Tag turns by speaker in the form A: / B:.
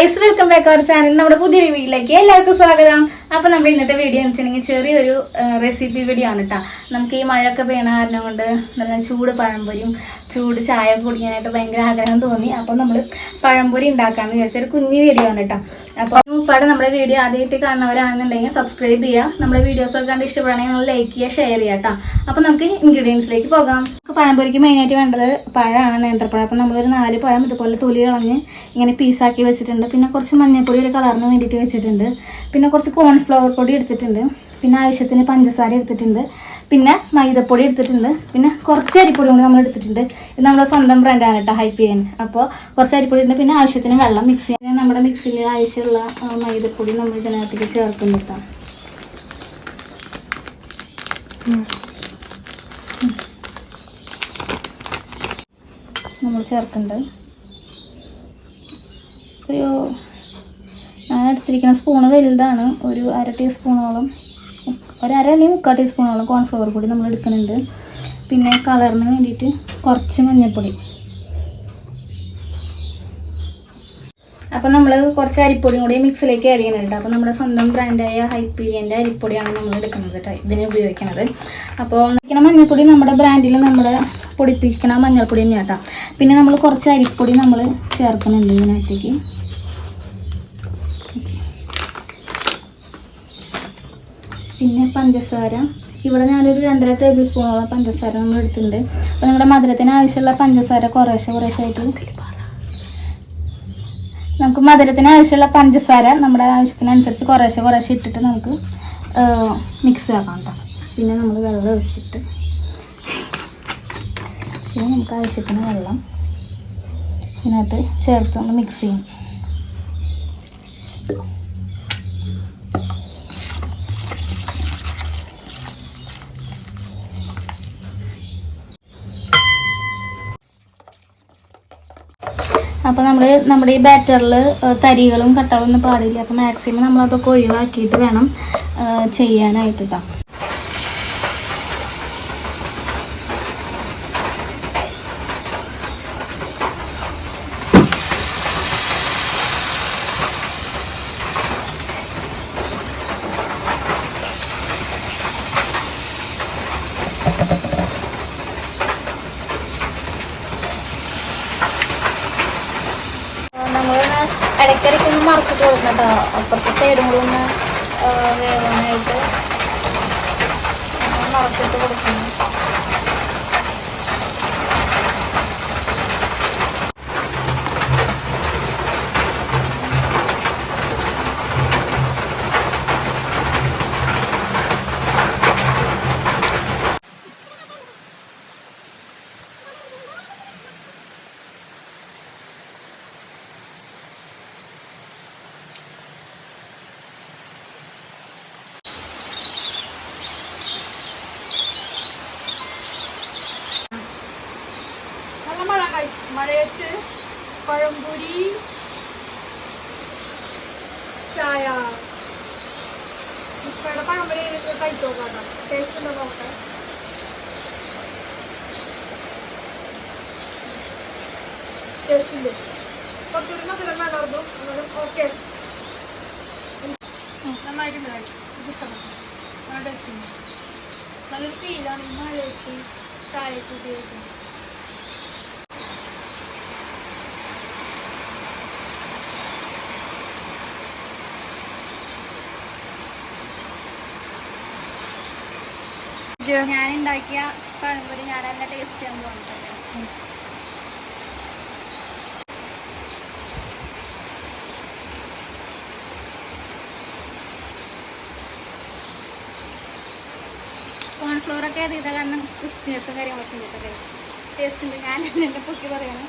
A: Guys welcome back our channel നമ്മുടെ പുതിയൊരു വീഡിയോയിലേക്ക് എല്ലാവർക്കും സ്വാഗതം. അപ്പൊ നമ്മൾ ഇന്നത്തെ വീഡിയോ എന്ന് വെച്ചിട്ടുണ്ടെങ്കിൽ ചെറിയൊരു റെസിപ്പി വീഡിയോ ആണ് കേട്ടോ നമുക്ക് ഈ മഴയൊക്കെ പെയ്യണ കാരണം കൊണ്ട് നല്ല ചൂട് പഴംപൊരിയും ചൂട് ചായ കുടിക്കാനായിട്ട് ഭയങ്കര ആഗ്രഹം തോന്നി. അപ്പൊ നമ്മൾ പഴംപൊരി ഉണ്ടാക്കാന്ന് വിചാരിച്ച ഒരു കുഞ്ഞു വീഡിയോ ആണ് കേട്ടോ അപ്പൊ ഉപ്പാടെ നമ്മുടെ വീഡിയോ ആദ്യമായിട്ട് കാണുന്നവരാണെന്നുണ്ടെങ്കിൽ സബ്സ്ക്രൈബ് ചെയ്യുക നമ്മുടെ വീഡിയോസ് ഒക്കെ കണ്ട് ഇഷ്ടപ്പെടുകയാണെങ്കിൽ നിങ്ങൾ ലൈക്ക് ചെയ്യുക ഷെയർ ചെയ്യുക കേട്ടോ അപ്പൊ നമുക്ക് ഇൻഗ്രീഡിയൻസിലേക്ക് പോകാം. പഴംപൊരിക്ക് മെയിൻ ആയിട്ട് വേണ്ടത് പഴമാണ് നേന്ത്രപ്പഴം. അപ്പൊ നമ്മളൊരു നാല് പഴം ഇതുപോലെ തൊലി കളഞ്ഞ് ഇങ്ങനെ പീസാക്കി വെച്ചിട്ടുണ്ട്. പിന്നെ കുറച്ച് മഞ്ഞൾപ്പൊടി ഒരു കളറിന് വേണ്ടിയിട്ട് വെച്ചിട്ടുണ്ട്. പിന്നെ കുറച്ച് കോൺഫ്ലവർ പൊടി എടുത്തിട്ടുണ്ട്. പിന്നെ ആവശ്യത്തിന് പഞ്ചസാര എടുത്തിട്ടുണ്ട്. പിന്നെ മൈദപ്പൊടി എടുത്തിട്ടുണ്ട്. പിന്നെ കുറച്ച് അരിപ്പൊടി കൂടി നമ്മൾ എടുത്തിട്ടുണ്ട്. ഇത് നമ്മുടെ സ്വന്തം ബ്രാൻഡാണ് കേട്ടോ ഹൈപ്പിയൻ അപ്പോൾ കുറച്ച് അരിപ്പൊടി ഉണ്ട് പിന്നെ ആവശ്യത്തിന് വെള്ളം മിക്സ് ചെയ്യാൻ നമ്മുടെ മിക്സിയിൽ ആവശ്യമുള്ള മൈദപ്പൊടി നമ്മൾ ഇതിനകത്തേക്ക് ചേർക്കുന്നു കേട്ടോ. നമ്മൾ ചേർക്കുന്നുണ്ട്. ഒരു ഞാൻ എടുത്തിരിക്കുന്ന സ്പൂണ് വലുതാണ്. ഒരു അര ടീസ്പൂണോളം ഒരു അര അല്ലെങ്കിൽ മുക്കാൽ ടീസ്പൂണോളം കോൺഫ്ലവർ പൊടി നമ്മൾ എടുക്കുന്നുണ്ട്. പിന്നെ കളറിന് വേണ്ടിയിട്ട് കുറച്ച് മഞ്ഞൾപ്പൊടി. അപ്പം നമ്മൾ കുറച്ച് അരിപ്പൊടിയും കൂടി മിക്സിലേക്ക് ആഡ് അപ്പോൾ നമ്മുടെ സ്വന്തം ബ്രാൻഡായ ഹൈപ്പീരിയന്റെ അരിപ്പൊടിയാണ് നമ്മൾ എടുക്കുന്നത് കേട്ടോ ഇതിന് ഉപയോഗിക്കുന്നത്. അപ്പോൾ ഇരിക്കുന്ന മഞ്ഞൾപ്പൊടി നമ്മുടെ ബ്രാൻഡിൽ നമ്മുടെ പൊടിപ്പിക്കുന്ന മഞ്ഞൾപ്പൊടി തന്നെയാണ് പിന്നെ നമ്മൾ കുറച്ച് അരിപ്പൊടി നമ്മൾ ചേർക്കുന്നുണ്ട് ഇതിനകത്തേക്ക്. പിന്നെ പഞ്ചസാര. ഇവിടെ ഞാനൊരു രണ്ടര ടേബിൾ സ്പൂണോളം പഞ്ചസാര നമ്മൾ എടുത്തിട്ടുണ്ട്. അപ്പോൾ നമ്മുടെ മധുരത്തിന് ആവശ്യമുള്ള പഞ്ചസാര കുറേശ്ശെ കുറേശ്ശെ ആയിട്ട് നമുക്ക് മധുരത്തിന് ആവശ്യമുള്ള പഞ്ചസാര നമ്മുടെ ആവശ്യത്തിനനുസരിച്ച് കുറേശ്ശെ കുറേശ്ശെ ഇട്ടിട്ട് നമുക്ക് മിക്സ് ആക്കാം കേട്ടോ. പിന്നെ നമ്മൾ വെള്ളം ഒഴിച്ചിട്ട് പിന്നെ നമുക്ക് ആവശ്യത്തിന് വെള്ളം ഇതിനകത്ത് ചേർത്ത് നമ്മൾ മിക്സ് ചെയ്യും അപ്പോൾ നമ്മൾ നമ്മുടെ ഈ ബാറ്ററിൽ തരികളും കട്ടകളൊന്നും പാടില്ല. അപ്പോൾ മാക്സിമം നമ്മളതൊക്കെ ഒഴിവാക്കിയിട്ട് വേണം ചെയ്യാനായിട്ട് കേട്ടോ ഇടയ്ക്കിടയ്ക്ക് ഒന്ന് മറിച്ചിട്ട് കൊടുക്കണം കേട്ടോ അപ്പുറത്തെ സൈഡും കൂടി ഒന്ന് വേവാനായിട്ട്. മറിച്ചിട്ട് കൊടുക്കണം.
B: നല്ല മഴ guys. മഴയത്ത് പഴംപൊരി ചായ ഇപ്പഴത്തെ പഴംപൊരി കഴിച്ചു നോക്കാം ടേസ്റ്റ് ഉണ്ടോ നോക്കാം ടേസ്റ്റ് ഉണ്ട് കുറച്ചുകൂടി മധുരം വേണമായിരുന്നു എന്നാലും ഓക്കെ നന്നായിട്ടുണ്ട് guys. ഇഷ്ടപ്പെട്ടു നല്ല ടേസ്റ്റ് ഉണ്ട് നല്ലൊരു ഫീലാണ് മഴയത്ത് ചായക്ക് ഉപയോഗിക്കുന്നത്
A: ഞാൻ ഉണ്ടാക്കിയ പഴംപൊരി ഞാൻ നല്ല ടേസ്റ്റ് ചെയ്യാൻ പോകുന്നുണ്ട് കോൺഫ്ലോർ ഒക്കെ ചെയ്ത കാരണം ക്രിസ്പിനെസ് കാര്യങ്ങളൊക്കെ ഉണ്ട്. ടേസ്റ്റ് ഉണ്ട്. ഞാൻ എന്നെ പൊക്കി പറയണം.